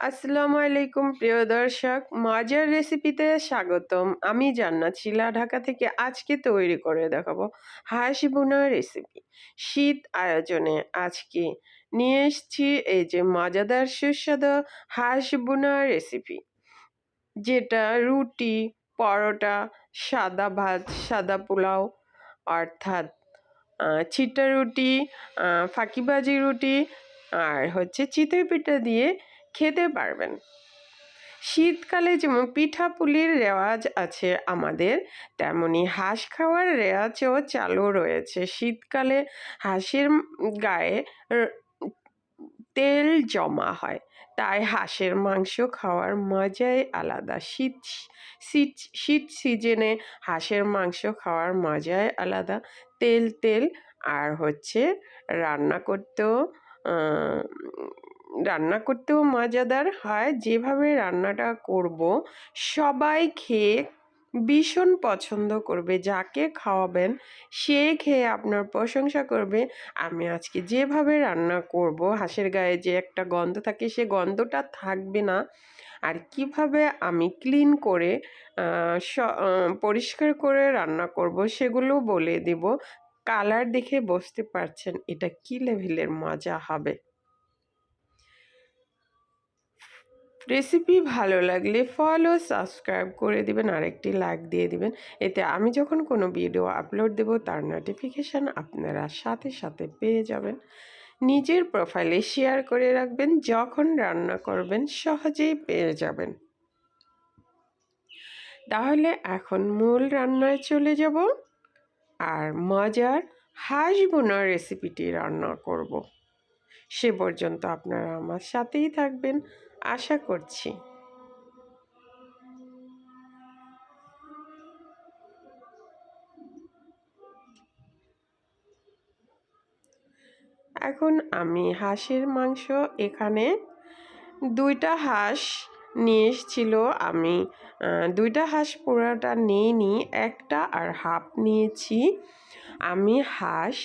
আসসালামু আলাইকুম, প্রিয় দর্শক। মজার রেসিপিতে স্বাগতম। আমি জান্নাত শিলা, ঢাকা থেকে আজকে তৈরি করে দেখাবো হাঁস বোনার রেসিপি। শীত আয়োজনে আজকে নিয়ে এসছি এই যে মজাদার সুস্বাদু হাঁস বোনার রেসিপি, যেটা রুটি, পরোটা, সাদা ভাত, সাদা পোলাও, অর্থাৎ ছিটা রুটি ফাঁকিবাজি রুটি আর হচ্ছে চিতই পিঠা দিয়ে খেতে পারবেন। শীতকালে যেমন পিঠা পুলির রেওয়াজ আছে আমাদের, তেমনি হাঁস খাওয়ার রেওয়াজও চালু রয়েছে। শীতকালে হাঁসের গায়ে তেল জমা হয়, তাই হাঁসের মাংস খাওয়ার মজাই আলাদা। শীত শীত শীত সিজনে হাঁসের মাংস খাওয়ার মজাই আলাদা। তেল তেল আর হচ্ছে রান্না করতেও রান্না করতেও মজাদার হয়। যেভাবে রান্নাটা করব, সবাই খেয়ে ভীষণ পছন্দ করবে, যাকে খাওয়াবেন সে খেয়ে আপনার প্রশংসা করবে। আমি আজকে যেভাবে রান্না করব, হাঁসের গায়ে যে একটা গন্ধ থাকে, সে গন্ধটা থাকবে না। আর কীভাবে আমি ক্লিন করে পরিষ্কার করে রান্না করব সেগুলো বলে দেব। কালার দেখে বুঝতে পারছেন এটা কি লেভেলের মজা হবে। রেসিপি ভালো লাগলে ফলো সাবস্ক্রাইব করে দিবেন আর একটি লাইক দিয়ে দিবেন। এতে আমি যখন কোনো ভিডিও আপলোড দেব, তার নোটিফিকেশান আপনারা সাথে সাথে পেয়ে যাবেন। নিজের প্রোফাইলে শেয়ার করে রাখবেন, যখন রান্না করবেন সহজেই পেয়ে যাবেন। তাহলে এখন মূল রান্নায় চলে যাব আর মজার হাঁস বোনার রেসিপিটি রান্না করব। সে পর্যন্ত আপনারা আমার সাথেই থাকবেন, আশা করছি। এখন আমি হাঁসের মাংস এখানে দুইটা হাঁস নিয়ে এসেছিল। আমি দুইটা হাঁস পুরোটা নিয়ে একটা আর হাফ নিয়েছি। আমি হাঁস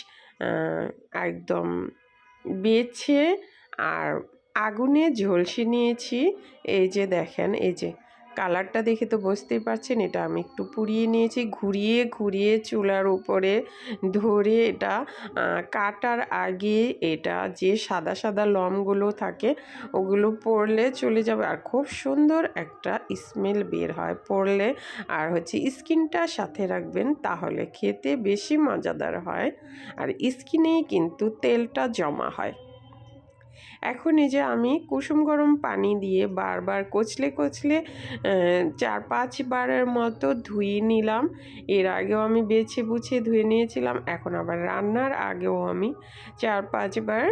একদম বেছে আর আগুনে ঝলসে নিয়েছি। এই যে দেখেন, এই যে কালারটা দেখে তো বুঝতেই পারছেন, এটা আমি একটু পুড়িয়ে নিয়েছি, ঘুরিয়ে ঘুরিয়ে চুলার উপরে ধরে এটা কাটার আগে এটা, যে সাদা সাদা লমগুলো থাকে, ওগুলো পড়লে চলে যাবে, আর খুব সুন্দর একটা স্মেল বের হয় পড়লে। আর হচ্ছে স্কিনটা সাথে রাখবেন, তাহলে খেতে বেশি মজাদার হয়, আর স্কিনেই কিন্তু তেলটা জমা হয়। এখন এই যে আমি কুসুম গরম পানি দিয়ে বারবার কচলে কচলে চার, পাঁচবারের মতো ধুয়ে নিলাম। এর আগেও আমি বেছে বুছে ধুয়ে নিয়েছিলাম, এখন আবার রান্নার আগেও আমি চার, পাঁচবার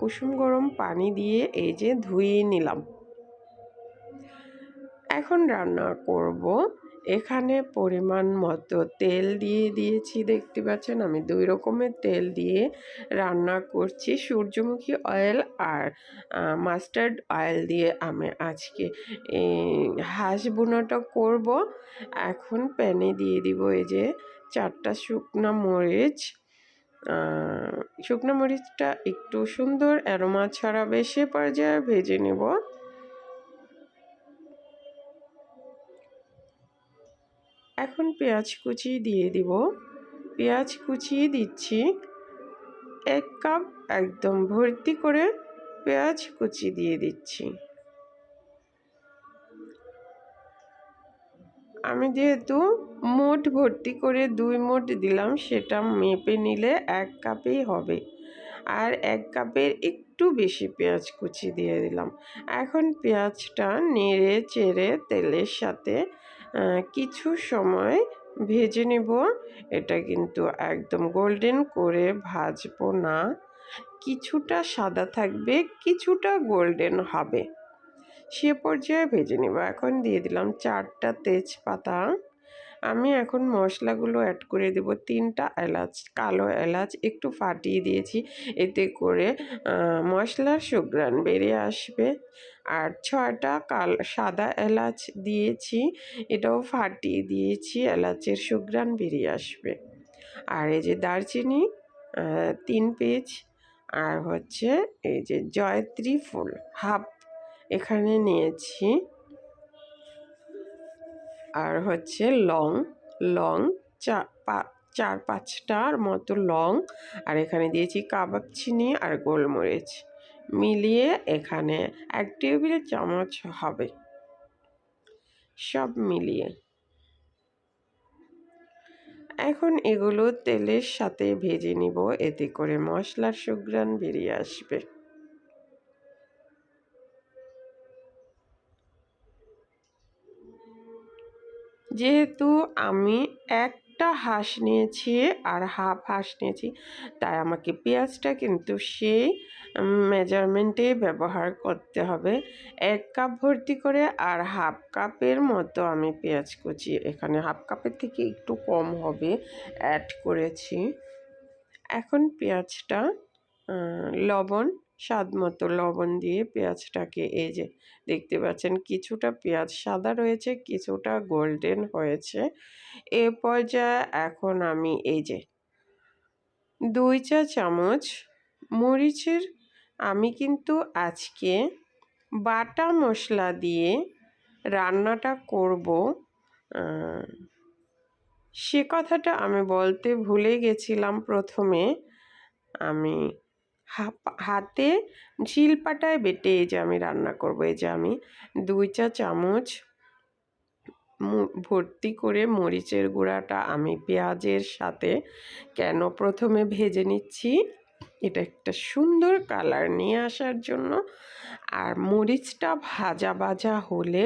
কুসুম গরম পানি দিয়ে এই যে ধুয়ে নিলাম। এখন রান্না করব। এখানে পরিমাণ মতো তেল দিয়ে দিয়েছি, দেখতে পাচ্ছেন? আমি দুই রকমের তেল দিয়ে রান্না করছি। সূর্যমুখী অয়েল আর মাস্টার্ড অয়েল দিয়ে আমি আজকে হাঁস বোনাটা করব। এখন প্যানে দিয়ে দিব এই যে চারটা শুকনা মরিচ। শুকনো মরিচটা একটু সুন্দর অ্যারোমা ছাড়া বেশি পর্যায়ে ভেজে নেব। এখন পেঁয়াজ কুচি দিয়ে দিব। পেঁয়াজ কুচি দিচ্ছি। এক কাপ একদম ভর্তি করে পেঁয়াজ কুচি দিয়ে দিচ্ছি। আমি যেহেতু মোট ভর্তি করে দুই মোট দিলাম, সেটা মেপে নিলে এক কাপেই হবে। আর এক কাপের একটু বেশি পেঁয়াজ কুচি দিয়ে দিলাম। এখন পেঁয়াজটা নেড়ে চেড়ে তেলের সাথে কিছু সময় ভেজে নেব। এটা কিন্তু একদম গোল্ডেন করে ভাজবো না। কিছুটা সাদা থাকবে, কিছুটা গোল্ডেন হবে। সে পর্যায়ে ভেজে নেব। এখন দিয়ে দিলাম চারটা তেজপাতা। আমি এখন মশলাগুলো অ্যাড করে দেব তিনটা এলাচ, কালো এলাচ একটু ফাটিয়ে দিয়েছি। এতে করে মশলার সুগ্রান বেরিয়ে আসবে। আর ছয়টা কাল, সাদা এলাচ দিয়েছি, এটাও ফাটিয়ে দিয়েছি, এলাচের সুগ্রান বেরিয়ে আসবে। আর এই যে দারচিনি তিন পেজ আর হচ্ছে এই যে জয়ত্রী ফুল, হাফ এখানে নিয়েছি। আর হচ্ছে লং লং, চা, পা, চার পাঁচটার মতো লং, আর এখানে দিয়েছি কাবাব চিনি আর গোলমরিচ। মিলিয়ে এখানে এক টেবিল চামচ হবে। সব মিলিয়ে। এখন এগুলো তেলের সাথে ভেজে নিব, এতে করে মশলার সুগ্রান বেরিয়ে আসবে। যেহেতু আমি একটা হাঁস নিয়েছি আর হাফ হাঁস নিয়েছি, তাই আমাকে পেঁয়াজটা কিন্তু সেই মেজারমেন্টে ব্যবহার করতে হবে। এক কাপ ভর্তি করে আর হাফ কাপের মতো আমি পেঁয়াজ কুচি। এখানে হাফ কাপের থেকে একটু কম হবে অ্যাড করেছি। এখন পেঁয়াজটা লবণ স্বাদ মতো লবণ দিয়ে পেঁয়াজটাকে এই যে দেখতে পাচ্ছেন কিছুটা পেঁয়াজ সাদা রয়েছে, কিছুটা গোল্ডেন হয়েছে। এ পর্যায়ে এখন আমি এই যে দুই চা চামচ মরিচের, আমি কিন্তু আজকে বাটা মশলা দিয়ে রান্নাটা করব। সে কথাটা আমি বলতে ভুলে গেছিলাম প্রথমে। আমি হাতে শিলপাটায় বেটে এই যে আমি রান্না করব, এই যে আমি দুই চা চামচ ভর্তি করে মরিচের গুঁড়াটা আমি পেঁয়াজের সাথে কেন প্রথমে ভেজে নিচ্ছি, এটা একটা সুন্দর কালার নিয়ে আসার জন্য। আর মরিচটা ভাজা ভাজা হলে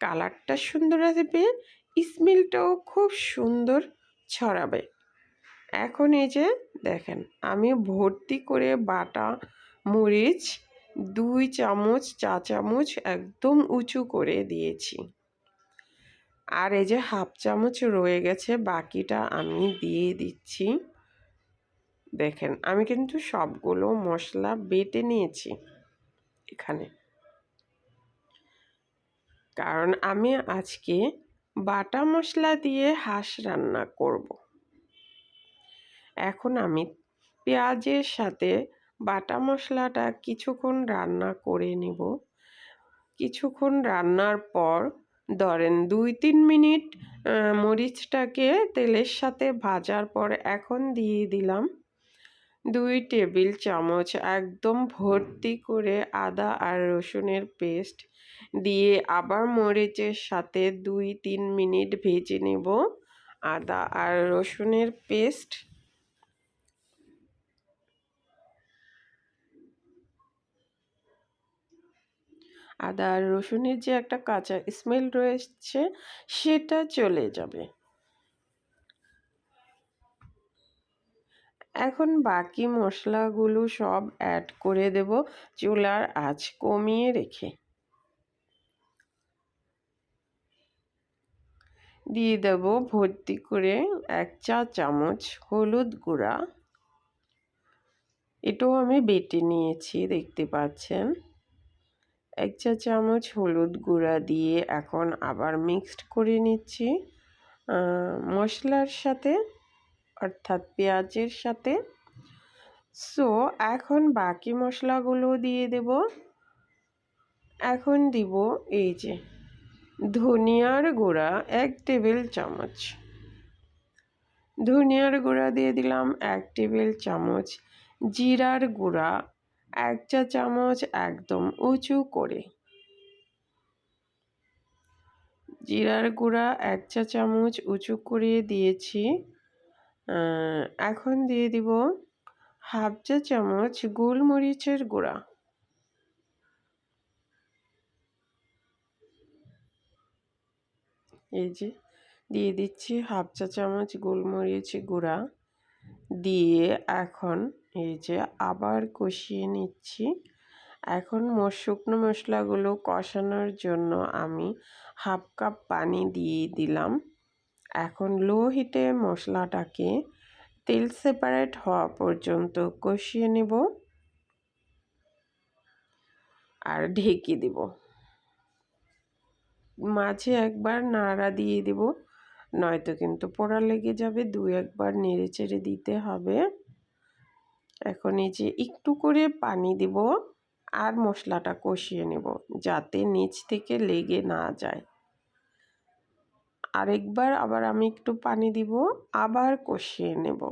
কালারটা সুন্দর আসবে, স্মেলটাও খুব সুন্দর ছড়াবে। এখন এই যে দেখেন, আমি ভর্তি করে বাটা, মরিচ দুই চামচ, চা চামচ একদম উঁচু করে দিয়েছি। আর এই যে হাফ চামচ রয়ে গেছে, বাকিটা আমি দিয়ে দিচ্ছি। দেখেন, আমি কিন্তু সবগুলো মশলা বেটে নিয়েছি এখানে। কারণ আমি আজকে বাটা মশলা দিয়ে হাঁস রান্না করব। এখন আমি পেঁয়াজের সাথে বাটা মশলাটা কিছুক্ষণ রান্না করে নেব। কিছুক্ষণ রান্নার পর ধরেন দুই তিন মিনিট মরিচটাকে তেলের সাথে ভাজার পর এখন দিয়ে দিলাম দুই টেবিল চামচ একদম ভর্তি করে আদা আর রসুনের পেস্ট দিয়ে আবার মরিচের সাথে দুই তিন মিনিট ভেজে নেব। আদা আর রসুনের পেস্ট আদা আর রসুনের যে একটা কাঁচা স্মেল রয়েছে, সেটা চলে যাবে। এখন বাকি মশলাগুলো সব অ্যাড করে দেব, চুলার আঁচ কমিয়ে রেখে। দিয়ে দেব ভর্তি করে এক চা চামচ হলুদ গুঁড়া। এটাও আমি বেটে নিয়েছি, দেখতে পাচ্ছেন। এক চা চামচ হলুদ গুঁড়া দিয়ে এখন আবার মিক্সড করে নিচ্ছি মশলার সাথে, অর্থাৎ পেঁয়াজের সাথে। সো এখন বাকি মশলাগুলো দিয়ে দেব। এখন দিব এই যে ধনিয়ার গুঁড়া, এক টেবিল চামচ। ধনিয়ার গুঁড়া দিয়ে দিলাম এক টেবিল চামচ জিরার গুঁড়া এক চা চামচ একদম উঁচু করে। জিরার গুঁড়া এক চা চামচ উঁচু করে দিয়েছি। এখন দিয়ে দিব হাফ চা চামচ গোলমরিচের গুঁড়া। এই যে, দিয়ে দিচ্ছি হাফ চা চামচ গোলমরিচ গুঁড়া। দিয়ে এখন এই যে আবার কষিয়ে নিচ্ছি। এখন শুকনো মশলাগুলো কষানোর জন্য আমি হাফ কাপ পানি দিয়ে দিলাম। এখন লো হিটে মশলাটাকে তেল সেপারেট হওয়া পর্যন্ত কষিয়ে নেব। আর ঢেকে দেব। মাঝে একবার নাড়া দিয়ে দেব। নয়তো কিন্তু পোড়া লেগে যাবে, দু একবার নেড়ে চেড়ে দিতে হবে। এখন এই যে একটু করে পানি দিব আর মশলাটা কষিয়ে নেব যাতে নিচ থেকে লেগে না যায়। আরেকবার আবার আমি একটু পানি দিব, আবার কষিয়ে নেব।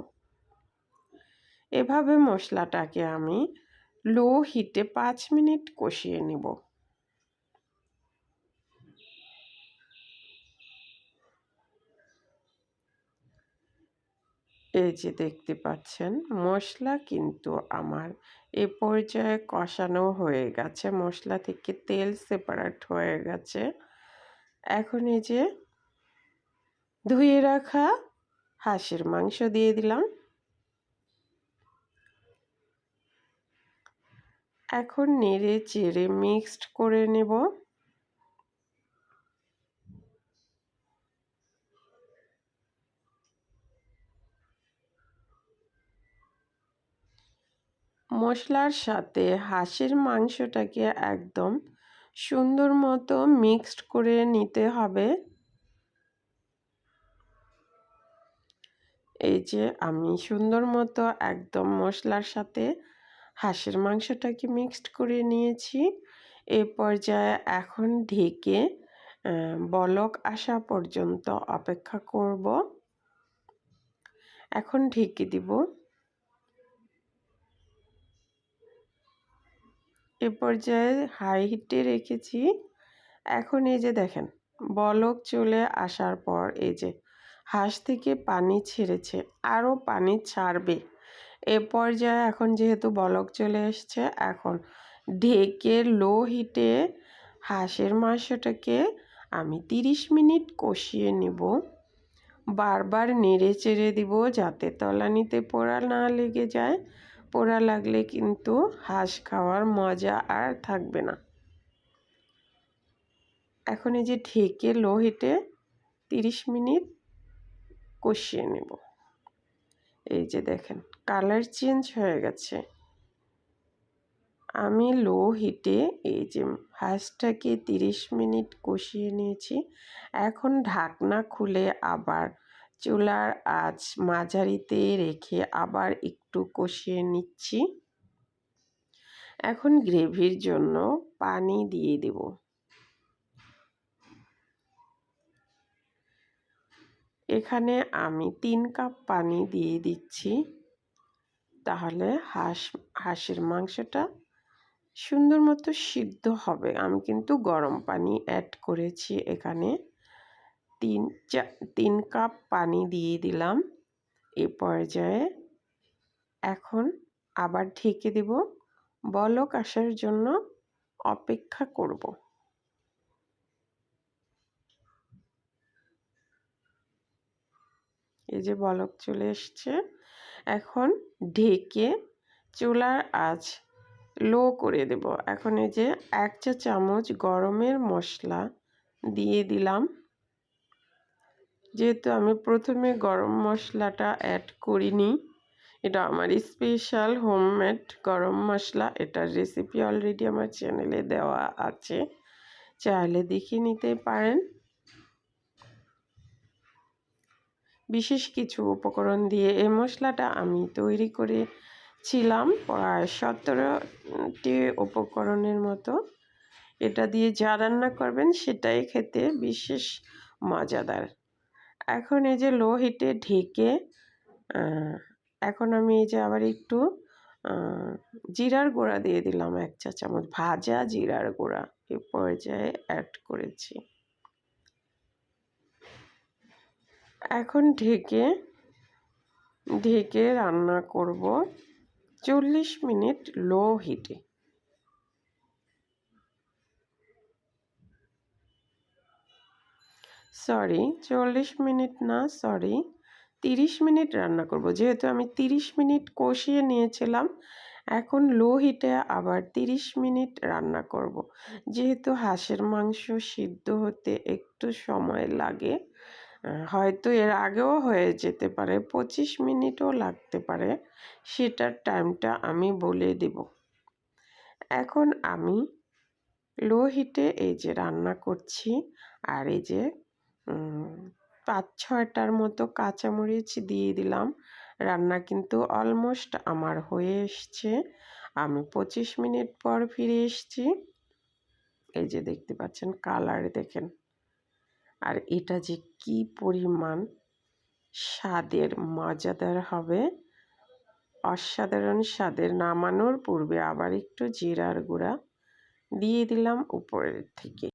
এভাবে মশলাটাকে আমি লো হিটে পাঁচ মিনিট কষিয়ে নেব। এই যে দেখতে পাচ্ছেন, মশলা কিন্তু আমার এ পর্যায়ে কষানো হয়ে গেছে। মশলা থেকে তেল সেপারেট হয়ে গেছে। এখন এই যে ধুয়ে রাখা হাঁসের মাংস দিয়ে দিলাম। এখন নেড়ে চেড়ে মিক্সড করে নেব। মশলার সাথে হাঁসের মাংসটাকে একদম সুন্দর মতো মিক্সড করে নিতে হবে। এই যে আমি সুন্দর মতো একদম মশলার সাথে হাঁসের মাংসটাকে মিক্সড করে নিয়েছি। এ পর্যায়ে এখন ঢেকে বলক আসা পর্যন্ত অপেক্ষা করব। এখন ঢেকে দিব। এ পর্যায়ে হাই হিটে রেখেছি। এখন এই যে দেখেন, বলক চলে আসার পর এই যে হাঁস থেকে পানি ছেড়েছে, আরও পানি ছাড়বে। এ পর্যায়ে এখন যেহেতু বলক চলে এসছে, এখন ঢেকে লো হিটে হাঁসের মাংসটাকে আমি তিরিশ মিনিট কষিয়ে নেব। বারবার নেড়ে চেড়ে দিব যাতে তলানিতে পোড়া না লেগে যায়। পোড়া লাগলে কিন্তু হাঁস খাওয়ার মজা আর থাকবে না। এখন এই যে ঢেকে লো হিটে তিরিশ মিনিট কষিয়ে নেব। এই যে দেখেন, কালার চেঞ্জ হয়ে গেছে। আমি লো হিটে এই যে হাঁসটাকে তিরিশ মিনিট কষিয়ে নিয়েছি। এখন ঢাকনা খুলে আবার চুলার আঁচ মাঝারিতে রেখে আবার একটু কষিয়ে নিচ্ছি। এখন গ্রেভির জন্য পানি দিয়ে দেব। এখানে আমি তিন কাপ পানি দিয়ে দিচ্ছি। তাহলে হাঁস, হাঁসের মাংসটা সুন্দর মতো সিদ্ধ হবে। আমি কিন্তু গরম পানি অ্যাড করেছি এখানে। তিন চা, তিন কাপ পানি দিয়ে দিলাম। এ পর্যায়ে এখন আবার ঢেকে দেব। বলক আসার জন্য অপেক্ষা করব। এই যে বলক চলে এসছে। এখন ঢেকে চুলার আঁচ লো করে দেব। এখন এই যে এক চা চামচ গরমের মশলা দিয়ে দিলাম। যেহেতু আমি প্রথমে গরম মশলাটা অ্যাড করিনি, এটা আমার স্পেশাল হোমমেড গরম মশলা, এটার রেসিপি অলরেডি আমার চ্যানেলে দেওয়া আছে, চাইলে দেখে নিতে পারেন। বিশেষ কিছু উপকরণ দিয়ে এই মশলাটা আমি তৈরি করেছিলাম, প্রায় সতেরোটি উপকরণের মতো। এটা দিয়ে যা রান্না করবেন সেটাই খেতে বিশেষ মজাদার। এখন এই যে লো হিটে ঢেকে এখন আমি এই যে আবার একটু জিরার গুঁড়া দিয়ে দিলাম এক চা চামচ, ভাজা জিরার গুঁড়া এ পর্যায়ে অ্যাড করেছি। এখন ঢেকে ঢেকে রান্না করব চল্লিশ মিনিট লো হিটে সরি, চল্লিশ মিনিট না, সরি, তিরিশ মিনিট রান্না করব যেহেতু আমি তিরিশ মিনিট কষিয়ে নিয়েছিলাম, এখন লো হিটে আবার তিরিশ মিনিট রান্না করব। যেহেতু হাঁসের মাংস সিদ্ধ হতে একটু সময় লাগে হয়তো এর আগেও হয়ে যেতে পারে, পঁচিশ মিনিটও লাগতে পারে, সেটার টাইমটা আমি বলে দেব এখন আমি লো হিটে এই যে রান্না করছি, আর এই যে পাঁচ ছয়টার মতো কাঁচামরিচ দিয়ে দিলাম। রান্না কিন্তু অলমোস্ট আমার হয়ে এসছে। আমি পঁচিশ মিনিট পর ফিরে এসছি। এই যে দেখতে পাচ্ছেন কালার দেখেন। আর এটা যে কি পরিমাণ স্বাদের মজাদার হবে। অসাধারণ স্বাদের নামানোর পূর্বে আবার একটু জিরার গুঁড়া দিয়ে দিলাম উপরের থেকে।